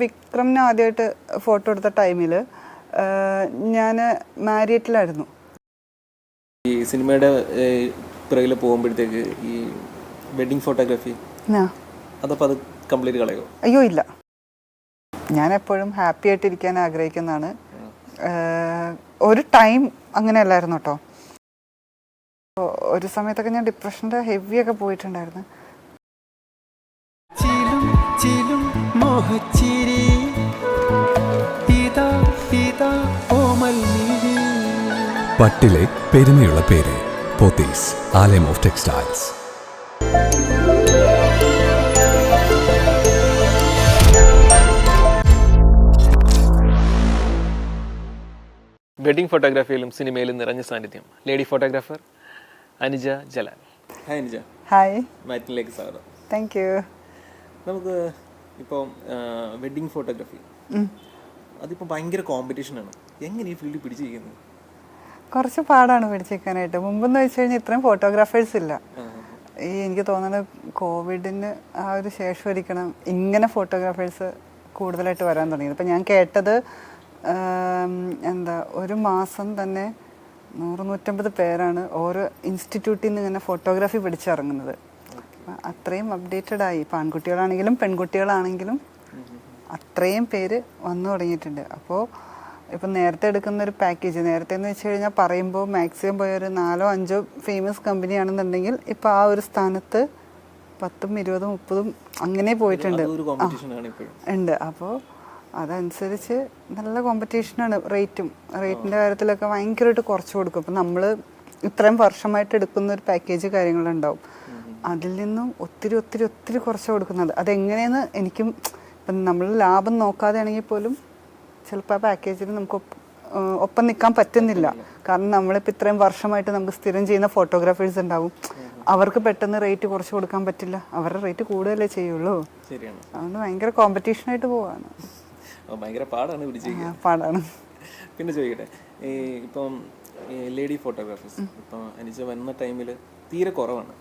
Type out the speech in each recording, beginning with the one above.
വിക്രമിന് ആദ്യമായിട്ട് ഫോട്ടോ എടുത്ത ടൈമിൽ ഞാൻ മാരിയറ്റിലായിരുന്നു. ഈ സിനിമയുടെ പിറകിൽ പോകുമ്പോഴത്തേക്ക് ഈ വെഡിങ് ഫോട്ടോഗ്രാഫി അതപ്പോൾ അത് കംപ്ലീറ്റ് കളയോ? അയ്യോ ഇല്ല. ഞാൻ എപ്പോഴും ഹാപ്പി ആയിട്ട് ഇരിക്കാൻ ആഗ്രഹിക്കുന്നതാണ്. ഒരു ടൈം അങ്ങനെയല്ലായിരുന്നു കേട്ടോ ഒരു സമയത്തൊക്കെ ഞാൻ ഡിപ്രഷന്റെ ഹെവിയൊക്കെ പോയിട്ടുണ്ടായിരുന്നു. മോഹച്ചിരി. ഇതാ ഇതാ ഓമൽ പട്ടിലെ പെരുമയുള്ള പേര് പോത്തീസ് ആലയം ഓഫ് ടെക്സ്റ്റൈൽസ്. വെഡിങ് ഫോട്ടോഗ്രാഫിയിലും സിനിമയിലും നിറഞ്ഞ സാന്നിധ്യം. Lady photographer Anuja Jalal. Hi Anuja. Hi. മാറ്റിനിലേക്ക് സ്വാഗതം. താങ്ക് യു നമുക്ക് ഇപ്പോൾ വെഡിങ് ഫോട്ടോഗ്രാഫി അതിപ്പോൾ ഭയങ്കര കോമ്പറ്റീഷനാണ് എങ്ങനെ ഈ ഫീൽഡ് പിടിച്ചിരിക്കുന്നത് കുറച്ച് പാടാണ് പിടിച്ചിരിക്കാനായിട്ട്. മുമ്പെന്ന് വെച്ച് കഴിഞ്ഞാൽ ഇത്രയും ഫോട്ടോഗ്രാഫേഴ്സ് ഇല്ല. ഈ എനിക്ക് തോന്നുന്നത് കോവിഡിന് ആ ഒരു ശേഷം ഒരിക്കണം ഇങ്ങനെ ഫോട്ടോഗ്രാഫേഴ്സ് കൂടുതലായിട്ട് വരാൻ തുടങ്ങിയത്. ഇപ്പം ഞാൻ കേട്ടത് എന്താ ഒരു മാസം തന്നെ നൂറ് നൂറ്റമ്പത് പേരാണ് ഓരോ ഇൻസ്റ്റിറ്റ്യൂട്ടിൽ നിന്ന് ഇങ്ങനെ ഫോട്ടോഗ്രാഫി പഠിച്ചിറങ്ങുന്നത് അത്രയും അപ്ഡേറ്റഡ് ആയി. ഇപ്പം ആൺകുട്ടികളാണെങ്കിലും പെൺകുട്ടികളാണെങ്കിലും അത്രയും പേര് വന്നു തുടങ്ങിയിട്ടുണ്ട്. അപ്പോൾ ഇപ്പം നേരത്തെ എടുക്കുന്ന ഒരു പാക്കേജ് നേരത്തെ എന്ന് വെച്ച് കഴിഞ്ഞാൽ പറയുമ്പോൾ മാക്സിമം പോയ ഒരു നാലോ അഞ്ചോ ഫേമസ് കമ്പനിയാണെന്നുണ്ടെങ്കിൽ ഇപ്പോൾ ആ ഒരു സ്ഥാനത്ത് പത്തും ഇരുപതും മുപ്പതും അങ്ങനെ പോയിട്ടുണ്ട്. ഉണ്ട്. അപ്പോൾ അതനുസരിച്ച് നല്ല കോമ്പറ്റീഷനാണ് റേറ്റും റേറ്റിന്റെ കാര്യത്തിലൊക്കെ ഭയങ്കരമായിട്ട് കുറച്ച് കൊടുക്കും. അപ്പം നമ്മൾ ഇത്രയും വർഷമായിട്ട് എടുക്കുന്ന ഒരു പാക്കേജ് കാര്യങ്ങളുണ്ടാവും. അതിൽ നിന്നും ഒത്തിരി ഒത്തിരി ഒത്തിരി കുറച്ച് കൊടുക്കുന്നത്. അതെങ്ങനെയെന്ന് എനിക്കും ഇപ്പം നമ്മൾ ലാഭം നോക്കാതെ ആണെങ്കിൽ പോലും ചിലപ്പോൾ ആ പാക്കേജിൽ നമുക്ക് ഒപ്പ്- നിൽക്കാൻ പറ്റുന്നില്ല. കാരണം നമ്മളിപ്പോൾ ഇത്രയും വർഷമായിട്ട് നമുക്ക് സ്ഥിരം ചെയ്യുന്ന ഫോട്ടോഗ്രാഫേഴ്സ് ഉണ്ടാവും. അവർക്ക് പെട്ടെന്ന് റേറ്റ് കുറച്ച് കൊടുക്കാൻ പറ്റില്ല. അവരുടെ റേറ്റ് കൂടുതലേ ചെയ്യുള്ളൂ. അതുകൊണ്ട് ഭയങ്കര കോമ്പറ്റീഷനായിട്ട് പോവാണ്. ഭയങ്കര പാടാണ് പാടാണ്. പിന്നെ ചോദിക്കട്ടെ ഈ ഇപ്പം ലേഡി ഫോട്ടോഗ്രാഫേഴ്സ്. ഇപ്പം അനുജ വന്ന ടൈമിൽ തീരെ കുറവാണ്.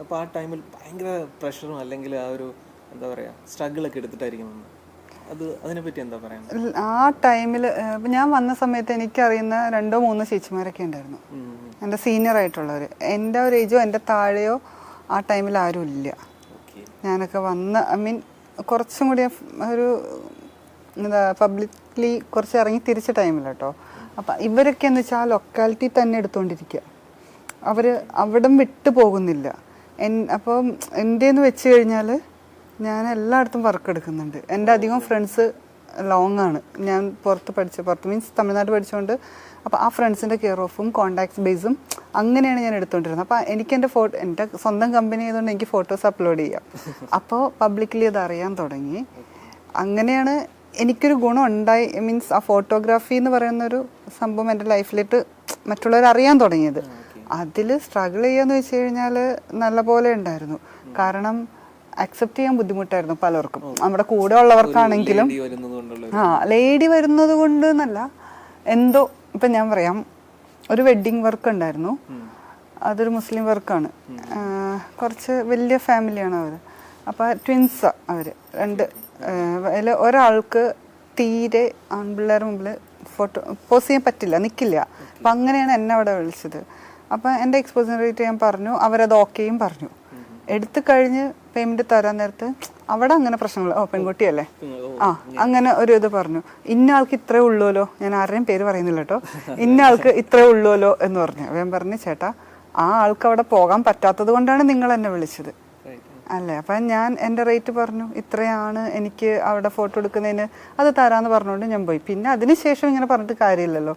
അപ്പോൾ ആ ടൈമിൽ ഭയങ്കര പ്രഷറും അല്ലെങ്കിൽ ആ ഒരു എന്താ പറയുക സ്ട്രഗിളൊക്കെ എടുത്തിട്ടായിരിക്കും വന്നത് അത് അതിനെപ്പറ്റി എന്താ ആ ടൈമിൽ ഞാൻ വന്ന സമയത്ത് എനിക്കറിയുന്ന രണ്ടോ മൂന്നോ ചേച്ചിമാരൊക്കെ ഉണ്ടായിരുന്നു. എന്റെ സീനിയർ ആയിട്ടുള്ളവർ എന്റെ ഒരു ഏജോ എന്റെ താഴെയോ ആ ടൈമിൽ ആരും ഇല്ല. ഞാനൊക്കെ വന്ന ഐ മീൻ കുറച്ചും കൂടി ഒരു എന്താ പബ്ലിക്ലി കുറച്ച് ഇറങ്ങി തിരിച്ച ടൈമിൽ കേട്ടോ അപ്പം ഇവരൊക്കെ എന്ന് വെച്ചാൽ ആ ലൊക്കാലിറ്റി തന്നെ എടുത്തുകൊണ്ടിരിക്കുക അവർ അവിടം വിട്ടു പോകുന്നില്ല. എൻ അപ്പം എന്റെന്ന് വെച്ച് കഴിഞ്ഞാൽ ഞാൻ എല്ലായിടത്തും വർക്ക് എടുക്കുന്നുണ്ട്. എന്റെ അധികം ഫ്രണ്ട്സ് ലോങ് ആണ്. ഞാൻ പുറത്ത് പഠിച്ച പുറത്ത് മീൻസ് തമിഴ്നാട് പഠിച്ചുകൊണ്ട് അപ്പോൾ ആ ഫ്രണ്ട്സിന്റെ കെയർ ഓഫും കോൺടാക്ട്സ് ബേസും അങ്ങനെയാണ് ഞാൻ എടുത്തുകൊണ്ടിരുന്നത് അപ്പോൾ എനിക്ക് എന്റെ ഫോട്ടോ എന്റെ സ്വന്തം കമ്പനി ആയതുകൊണ്ട് എനിക്ക് ഫോട്ടോസ് അപ്ലോഡ് ചെയ്യാം. അപ്പോൾ പബ്ലിക്കലി അത് അറിയാൻ തുടങ്ങി. അങ്ങനെയാണ് എനിക്കൊരു ഗുണം ഉണ്ടായി മീൻസ് ആ ഫോട്ടോഗ്രാഫി എന്ന് പറയുന്ന ഒരു സംഭവം എന്റെ ലൈഫിലിട്ട് മറ്റുള്ളവർ അറിയാൻ തുടങ്ങിയത്. അതിൽ സ്ട്രഗിൾ ചെയ്യാന്ന് വെച്ച് കഴിഞ്ഞാൽ നല്ല പോലെ ഉണ്ടായിരുന്നു. കാരണം അക്സെപ്റ്റ് ചെയ്യാൻ ബുദ്ധിമുട്ടായിരുന്നു പലർക്കും. നമ്മുടെ കൂടെ ഉള്ളവർക്കാണെങ്കിലും. ആ ലേഡി വരുന്നത് കൊണ്ട് എന്നല്ല എന്തോ ഇപ്പം ഞാൻ പറയാം ഒരു വെഡ്ഡിങ് വർക്ക് ഉണ്ടായിരുന്നു. അതൊരു മുസ്ലിം വർക്കാണ്. കുറച്ച് വലിയ ഫാമിലിയാണ് അവർ അപ്പോൾ ട്വിൻസാ അവർ. രണ്ട് അതിൽ ഒരാൾക്ക് തീരെ ആൺപിള്ളേർ മുമ്പിൽ ഫോട്ടോ പോസ് ചെയ്യാൻ പറ്റില്ല നിൽക്കില്ല അപ്പം അങ്ങനെയാണ് എന്നെ അവിടെ വിളിച്ചത്. അപ്പം എന്റെ എക്സ്പോസിങ് റേറ്റ് ഞാൻ പറഞ്ഞു അവരത് ഓക്കെയും പറഞ്ഞു. എടുത്തു കഴിഞ്ഞ് പേയ്മെന്റ് തരാൻ നേരത്ത് അവിടെ അങ്ങനെ പ്രശ്നങ്ങൾ ഓ പെൺകുട്ടിയല്ലേ? ആ അങ്ങനെ ഒരു ഇത് പറഞ്ഞു. ഇന്ന ആൾക്ക് ഇത്രേ ഉള്ളുവല്ലോ ഞാൻ ആരുടെയും പേര് പറയുന്നില്ല കേട്ടോ. ഇന്ന ആൾക്ക് ഇത്രേ ഉള്ളുവല്ലോ എന്ന് പറഞ്ഞു. അവൻ പറഞ്ഞു ചേട്ടാ ആ ആൾക്ക് അവിടെ പോകാൻ പറ്റാത്തത് കൊണ്ടാണ് നിങ്ങൾ എന്നെ വിളിച്ചത്. അല്ലേ? അപ്പം ഞാൻ എന്റെ റേറ്റ് പറഞ്ഞു. ഇത്രയാണ് എനിക്ക് അവിടെ ഫോട്ടോ എടുക്കുന്നതിന് അത് തരാമെന്ന് പറഞ്ഞുകൊണ്ട് ഞാൻ പോയി. പിന്നെ അതിനുശേഷം ഇങ്ങനെ പറഞ്ഞിട്ട് കാര്യമില്ലല്ലോ.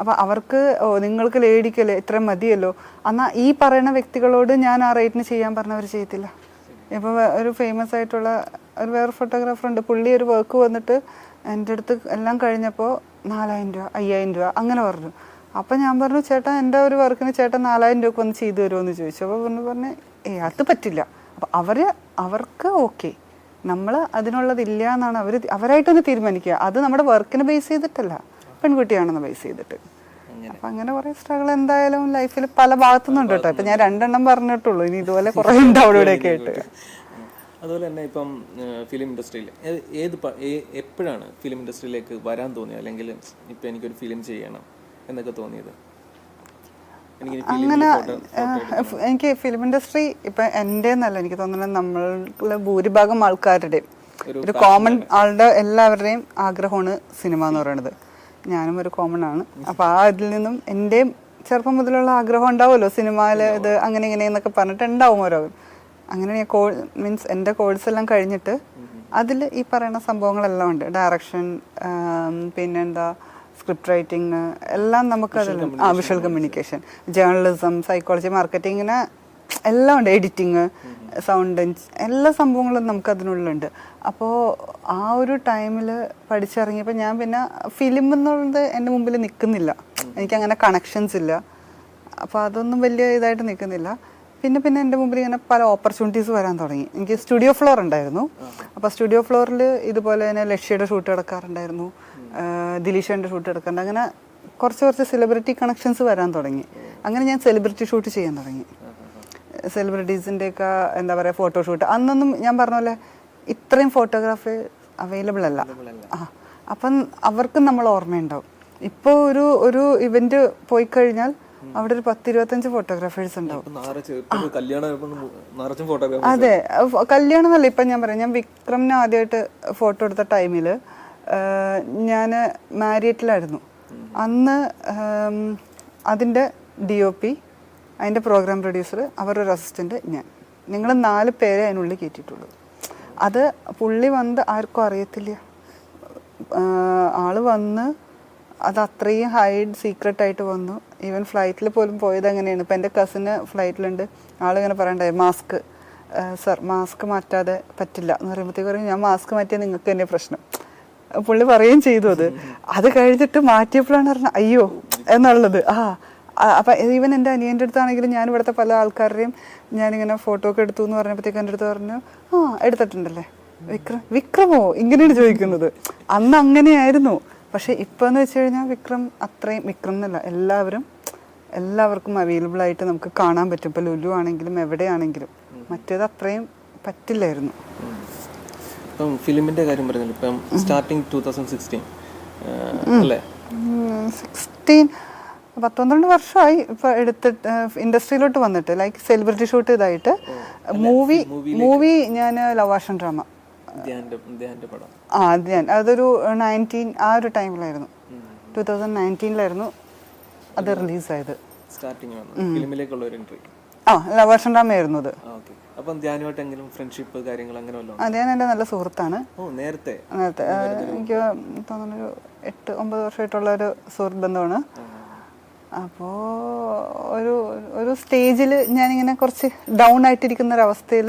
അപ്പോൾ അവർക്ക് നിങ്ങൾക്ക് ലേഡിക്കല്ലേ ഇത്ര മതിയല്ലോ? എന്നാൽ ഈ പറയുന്ന വ്യക്തികളോട് ഞാൻ ആ റേറ്റിന് ചെയ്യാൻ പറഞ്ഞവർ ചെയ്യത്തില്ല. ഇപ്പോൾ ഒരു ഫേമസ് ആയിട്ടുള്ള ഒരു വേറെ ഫോട്ടോഗ്രാഫർ ഉണ്ട്. പുള്ളി ഒരു വർക്ക് വന്നിട്ട് എന്റെ അടുത്ത് എല്ലാം കഴിഞ്ഞപ്പോൾ നാലായിരം രൂപ അയ്യായിരം രൂപ അങ്ങനെ പറഞ്ഞു. അപ്പം ഞാൻ പറഞ്ഞു ചേട്ടാ എന്റെ ഒരു വർക്കിന് ചേട്ടൻ നാലായിരം രൂപ വന്ന് ചെയ്തു തരുമോ എന്ന് ചോദിച്ചു. അപ്പോൾ പറഞ്ഞു പറഞ്ഞു ഏ അത് പറ്റില്ല. അപ്പം അവർ അവർക്ക് ഓക്കെ നമ്മൾ അതിനുള്ളതില്ല എന്നാണ് അവർ അവരായിട്ടൊന്ന് തീരുമാനിക്കുക. അത് നമ്മുടെ വർക്കിനെ ബേസ് ചെയ്തിട്ടല്ല. പെൺകുട്ടിയാണെന്ന് ബേസ് ചെയ്തിട്ട്. അപ്പം അങ്ങനെ കുറേ സ്ട്രഗിൾ എന്തായാലും ലൈഫിൽ പല ഭാഗത്തുനിന്നുണ്ട് കേട്ടോ. ഇപ്പം ഞാൻ രണ്ടെണ്ണം പറഞ്ഞിട്ടുള്ളൂ. ഇനി ഇതുപോലെ കുറേ ഉണ്ട് അവിടെ ഇവിടെയൊക്കെ ആയിട്ട്. അതുപോലെ തന്നെ ഇപ്പം ഫിലിം ഇൻഡസ്ട്രിയിൽ ഏത് എപ്പോഴാണ് ഫിലിം ഇൻഡസ്ട്രിയിലേക്ക് വരാൻ തോന്നിയത്? അല്ലെങ്കിൽ ഇപ്പം എനിക്കൊരു ഫിലിം ചെയ്യണം എന്നൊക്കെ തോന്നിയത്? ഏഹ്, എനിക്ക് ഫിലിം ഇൻഡസ്ട്രി ഇപ്പൊ എന്റെ എന്നല്ല എനിക്ക് തോന്നുന്നത് നമ്മളുടെ ഭൂരിഭാഗം ആൾക്കാരുടെയും ഒരു കോമൺ ആളുടെ എല്ലാവരുടെയും ആഗ്രഹമാണ് സിനിമ എന്ന് പറയുന്നത്. ഞാനും ഒരു കോമൺ ആണ്. അപ്പൊ ആ ഇതിൽ നിന്നും എന്റെയും ചെറുപ്പം മുതലുള്ള ആഗ്രഹം ഉണ്ടാവുമല്ലോ സിനിമയിൽ ഇത് അങ്ങനെ ഇങ്ങനെ എന്നൊക്കെ പറഞ്ഞിട്ട് ഉണ്ടാവും ഓരോ. അങ്ങനെ ഞാൻ കോ മീൻസ് എന്റെ കോഴ്സ് എല്ലാം കഴിഞ്ഞിട്ട് അതിൽ ഈ പറയുന്ന സംഭവങ്ങളെല്ലാം ഉണ്ട്. ഡയറക്ഷൻ പിന്നെന്താ സ്ക്രിപ്റ്റ് റൈറ്റിംഗ് എല്ലാം നമുക്ക് അതിൽ ആ വിഷ്വൽ കമ്മ്യൂണിക്കേഷൻ ജേർണലിസം സൈക്കോളജി മാർക്കറ്റിങ്ങിന് എല്ലാം ഉണ്ട്. എഡിറ്റിങ് സൗണ്ട് എല്ലാ സംഭവങ്ങളും നമുക്ക് അതിനുള്ളിലുണ്ട്. അപ്പോൾ ആ ഒരു ടൈമിൽ പഠിച്ചിറങ്ങിയപ്പോൾ ഞാൻ പിന്നെ ഫിലിം എന്നുള്ളത് എന്റെ മുമ്പിൽ നിൽക്കുന്നില്ല എനിക്കങ്ങനെ കണക്ഷൻസ് ഇല്ല. അപ്പോൾ അതൊന്നും വലിയ ഇതായിട്ട് നിൽക്കുന്നില്ല പിന്നെ പിന്നെ എന്റെ മുമ്പിൽ ഇങ്ങനെ പല ഓപ്പർച്യൂണിറ്റീസ് വരാൻ തുടങ്ങി. എനിക്ക് സ്റ്റുഡിയോ ഫ്ലോർ ഉണ്ടായിരുന്നു. അപ്പോൾ സ്റ്റുഡിയോ ഫ്ലോറിൽ ഇതുപോലെ തന്നെ ലക്ഷ്യയുടെ ഷൂട്ട് എടുക്കാറുണ്ടായിരുന്നു ദിലീഷന്റെ ഷൂട്ട് എടുക്കേണ്ട അങ്ങനെ കുറച്ച് കുറച്ച് സെലിബ്രിറ്റി കണക്ഷൻസ് വരാൻ തുടങ്ങി. അങ്ങനെ ഞാൻ സെലിബ്രിറ്റി ഷൂട്ട് ചെയ്യാൻ തുടങ്ങി. സെലിബ്രിറ്റീസിന്റെ ഒക്കെ എന്താ പറയുക ഫോട്ടോഷൂട്ട് അന്നൊന്നും ഞാൻ പറഞ്ഞ പോലെ ഇത്രയും ഫോട്ടോഗ്രാഫി അവൈലബിൾ അല്ല. ആ അപ്പം അവർക്കും നമ്മൾ ഓർമ്മയുണ്ടാവും. ഇപ്പോൾ ഒരു ഒരു ഇവന്റ് പോയി കഴിഞ്ഞാൽ അവിടെ ഒരു പത്ത് ഇരുപത്തഞ്ച് ഫോട്ടോഗ്രാഫേഴ്സ് ഉണ്ടാവും അതെ കല്യാണം എന്നല്ല ഇപ്പം ഞാൻ പറയാം. ഞാൻ വിക്രമിനെ ആദ്യമായിട്ട് ഫോട്ടോ എടുത്ത ടൈമിൽ ഞാൻ മാരിയറ്റിലായിരുന്നു. അന്ന് അതിന്റെ ഡി ഒ പി അതിന്റെ പ്രോഗ്രാം പ്രൊഡ്യൂസർ അവരുടെ അസിസ്റ്റന്റ് ഞാൻ. നിങ്ങൾ നാല് പേരെ അതിനുള്ളിൽ കയറ്റിയിട്ടുള്ളൂ. അത് പുള്ളി വന്ന് ആർക്കും അറിയത്തില്ല. ആൾ വന്ന് അത് അത്രയും ഹൈഡ് സീക്രട്ട് ആയിട്ട് വന്നു. ഈവൻ ഫ്ലൈറ്റിൽ പോലും പോയത് അങ്ങനെയാണ്. ഇപ്പം എന്റെ കസിന് ഫ്ലൈറ്റിലുണ്ട് ആളിങ്ങനെ പറയണ്ടായി മാസ്ക് സർ മാസ്ക് മാറ്റാതെ പറ്റില്ല. എന്ന് പറയുമ്പോഴത്തേക്ക് പറയും ഞാൻ മാസ്ക് മാറ്റിയാൽ നിങ്ങൾക്ക് തന്നെ പ്രശ്നം. പുള്ളി പറയുകയും ചെയ്തു അത്. അത് കഴിഞ്ഞിട്ട് മാറ്റിയപ്പോഴാണ് പറഞ്ഞത് അയ്യോ എന്നുള്ളത്. ആ അപ്പൊ ഈവൻ എന്റെ അനിയന്റെ അടുത്താണെങ്കിലും ഞാൻ ഇവിടുത്തെ പല ആൾക്കാരുടെയും ഇങ്ങനെ ഫോട്ടോ ഒക്കെ എടുത്തു എന്ന് പറഞ്ഞപ്പോഴത്തേക്ക് എന്റെ അടുത്ത് പറഞ്ഞു ആ എടുത്തിട്ടുണ്ടല്ലേ? വിക്രം വിക്രമോ? ഇങ്ങനെയാണ് ചോദിക്കുന്നത്. അന്ന് അങ്ങനെയായിരുന്നു. പക്ഷെ ഇപ്പൊ എന്ന് വെച്ച് കഴിഞ്ഞാൽ വിക്രം അത്രയും വിക്രം എന്നല്ല എല്ലാവരും എല്ലാവർക്കും അവൈലബിൾ ആയിട്ട് നമുക്ക് കാണാൻ പറ്റും. ഇപ്പൊ ലുലു ആണെങ്കിലും എവിടെയാണെങ്കിലും മറ്റേത് അത്രയും പറ്റില്ലായിരുന്നു. ഇപ്പം ഫിലിമിന്റെ കാര്യം പറഞ്ഞല്ലോ ഇപ്പം സ്റ്റാർട്ടിങ് ടൂ തൗസൻഡ് സിക്സ്റ്റീൻ അല്ലേ? സിക്സ്റ്റീൻ പത്തൊന്നു വർഷമായി ഇപ്പൊ എടുത്തിട്ട് ഇൻഡസ്ട്രിയിലോട്ട് വന്നിട്ട് ലൈക്ക്. സെലിബ്രിറ്റി ഷൂട്ട് ഇതായിട്ട് മൂവി മൂവി ഞാൻ ലവാഷൻ ഡ്രാമ ആ അത് ഞാൻ അതൊരു നയന്റീൻ ആ ഒരു ടൈമിലായിരുന്നു ടൂ തൗസൻഡ് നയന്റീനിലായിരുന്നു അത് റിലീസായത് സ്റ്റാർട്ടിങ് ലവ് ഫിലിമിലേക്കുള്ള ഒരു എൻട്രി ആ ലവാഷൻ ഡ്രാമ ആയിരുന്നു അത്. ആ ധ്യാനുമായിട്ട് എങ്കിലും ഫ്രണ്ട്ഷിപ്പ് കാര്യങ്ങൾ അങ്ങനെ വല്ലതും എന്റെ നല്ല സുഹൃത്താണ്. ഓ നേരത്തെ. നേരത്തെ എനിക്ക് തോന്നുന്നു ഒരു എട്ട് ഒമ്പത് വർഷമായിട്ടുള്ള ഒരു സുഹൃത്ത് ബന്ധമാണ്. അപ്പോൾ ഒരു ഒരു സ്റ്റേജിൽ ഞാനിങ്ങനെ കുറച്ച് ഡൗൺ ആയിട്ടിരിക്കുന്ന ഒരു അവസ്ഥയിൽ